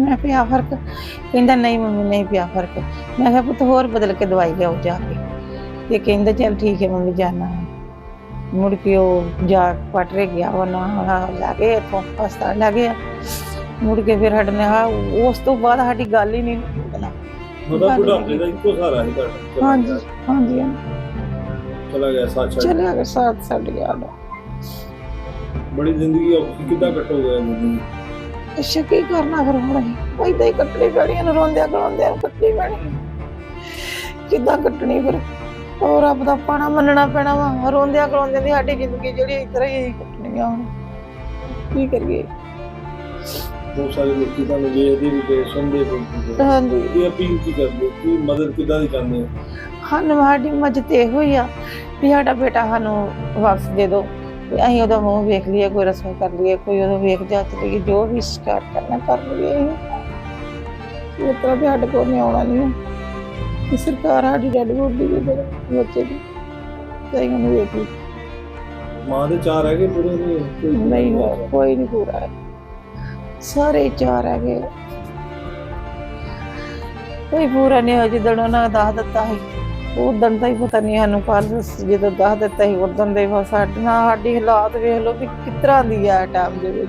ਮੈਂ ਪਿਆ ਫ਼ਰਕ। ਕਹਿੰਦਾ ਨਹੀਂ ਮੰਮੀ ਨਹੀਂ ਪਿਆ ਫ਼ਰਕ। ਮੈਂ ਕਿਹਾ ਪੁੱਤ ਹੋਰ ਬਦਲ ਕੇ ਦਵਾਈ ਲਿਆਓ ਜਾ ਕੇ। ਤੇ ਕਹਿੰਦਾ ਚੱਲ ਠੀਕ ਹੈ ਮੰਮੀ ਜਾਣਾ ਮੁੜ ਕੇ ਉਹ ਜਾ ਪਟਰੇ ਗਿਆ ਉਹ ਨਾ ਲੈ ਗਏ ਇੱਥੋਂ ਹਸਪਤਾਲ ਲੈ ਗਿਆ ਮੁੜ ਕੇ ਫਿਰ ਸਾਡੇ ਨੇ ਹਾਂ ਉਸ ਤੋਂ ਬਾਅਦ ਸਾਡੀ ਗੱਲ ਹੀ ਨਹੀਂ ਬਣਾ ਮਤਲਬ ਬੁਢਾਪੇ ਦਾ ਇੱਕੋ ਸਹਾਰਾ ਸੀ ਤੁਹਾਡਾ। ਚਲਾ ਹਾਂਜੀ। ਹਾਂਜੀ। ਚਲਾ ਗਿਆ ਸਾਥ ਛੱਡ ਚਲਿਆ ਗਿਆ। ਸਾਥ ਛੱਡ ਗਿਆ। ਬੜੀ ਜ਼ਿੰਦਗੀ ਔਖੀ ਕਿੱਦਾਂ ਕੱਟੋਗੇ ਜ਼ਿੰਦਗੀ ਅੱਛਾ ਕੀ ਕਰਨਾ ਫਿਰ ਹੁਣ ਅਸੀਂ? ਏਦਾਂ ਹੀ ਕੱਟਣੀ ਪੈਣੀ ਇਹਨੂੰ ਰੋਂਦਿਆਂ ਰੋਂਦਿਆਂ ਕੱਟਣੀ ਪੈਣੀ। ਕਿੱਦਾਂ ਕੱਟਣੀ ਫਿਰ? ਉਹ ਰੱਬ ਦਾ ਪਾਣਾ ਮੰਨਣਾ ਪੈਣਾ ਵਾ। ਰੋਂਦਿਆਂ ਰੋਂਦਿਆਂ ਦੀ ਸਾਡੀ ਜ਼ਿੰਦਗੀ ਜਿਹੜੀ ਇਸ ਤਰ੍ਹਾਂ ਹੀ ਕੱਟਣੀ ਆ ਹੁਣ। ਕੀ ਕਰੀਏ? ਬਹੁਤ ਸਾਰੇ ਲੋਕੀ ਤੁਹਾਨੂੰ ਵੇਖਦੇ ਵੀ ਤੇ ਸੁਣਦੇ ਵੀ ਤੇ ਹਾਂਜੀ। ਕੀ ਅਪੀਲ ਕੀ ਕਰਦੇ? ਹੋ? ਕੀ ਮਦਦ ਕਿੱਦਾਂ ਦੀ ਚਾਹੁੰਦੇ ਹੋ? ਸਾਨੂੰ ਸਾਡੀ ਮਜਤ ਇਹੋ ਹੀ ਆ ਵੀ ਸਾਡਾ ਬੇਟਾ ਸਾਨੂੰ ਵਾਪਸ ਦੇ ਦਿਓ। ਅਸੀਂ ਉਹਦਾ ਮੂੰਹ ਵੇਖ ਲਈਏ ਕੋਈ ਰਸਮ ਕਰ ਲਈਏ ਕੋਈ ਉਹਦਾ ਵੇਖ ਜਾਚ ਲਈਏ ਜੋ ਵੀ ਸ਼ਿਕਾਰ ਕਰਨਾ ਕਰ ਲਈਏ ਇਹ ਤਰ੍ਹਾਂ ਵੀ ਸਾਡੇ ਕੋਲ ਨਹੀਂ ਆਉਣਾ ਨਹੀਂ ਹੈ ਕਿ ਸਰਕਾਰ ਸਾਡੀ ਡੈਡ ਬੋਡੀ ਦੇ ਦੇ ਬੱਚੇ ਦੀ। ਸਹੀ ਉਹਨੂੰ ਵੇਖ ਲਈ ਮਾਂ ਦੇ ਚਾਰ ਹੈਗੇ ਪੂਰੇ ਨਹੀਂ ਹੋਇਆ, ਕੋਈ ਨਹੀਂ ਪੂਰਾ ਹੈ। ਸਾਰੇ ਹੀ ਚਾਰ ਹੈਗੇ। ਕੋਈ ਪੂਰਾ ਨਹੀਂ ਹੋਇਆ ਜਿੱਦਣ ਉਹਨਾਂ ਦੱਸ ਦਿੱਤਾ ਸੀ। ਉਦੋਂ ਦਾ ਹੀ ਪਤਾ ਨਹੀਂ ਸਾਨੂੰ ਕੱਲ ਜਦੋਂ ਦੱਸ ਦਿੱਤਾ ਸੀ ਉਦੋਂ ਦੇ ਬਸ ਸਾਡੇ ਨਾਲ, ਸਾਡੀ ਹਾਲਾਤ ਵੇਖ ਲਓ ਵੀ ਕਿਸ ਦੀ ਆ ਟਾਈਮ ਦੇ ਵਿੱਚ।